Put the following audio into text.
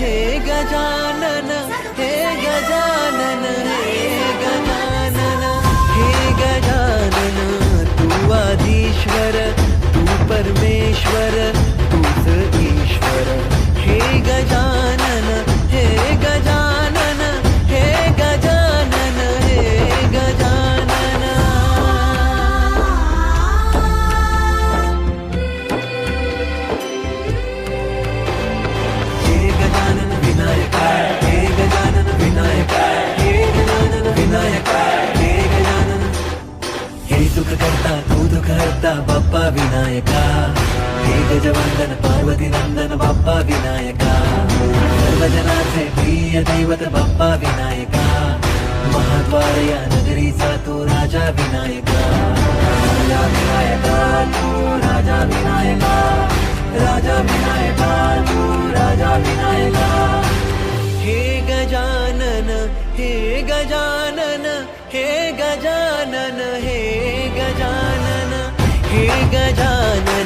गजानन हे गजानन ನಾಯಕ ಹೇ ಗಜವಂದನ ಪಾರ್ವತಿ ನಂದನ ಬಪ್ಪ ವಿನಾಯಕ ಸರ್ವಜನಾಥೆ ಪ್ರಿಯ ದೈವದ ಬಪ್ಪ ವಿನಾಯಕ ಮಹಾದ್ವಾರಯ ನಗರಿ ಸಾತು ರಾಜ ವಿನಾಯಕ ರಾಜ ವಿನಾಯಕ ರಾಜ ವಿನಾಯಕ ರಾಜ ವಿನಾಯಕ ರಾಜ ವಿನಾಯಕ ಹೇ ಗಜಾನನ ಹೇ ಗಜಾನನ हे गजानन हे गजानन गजानन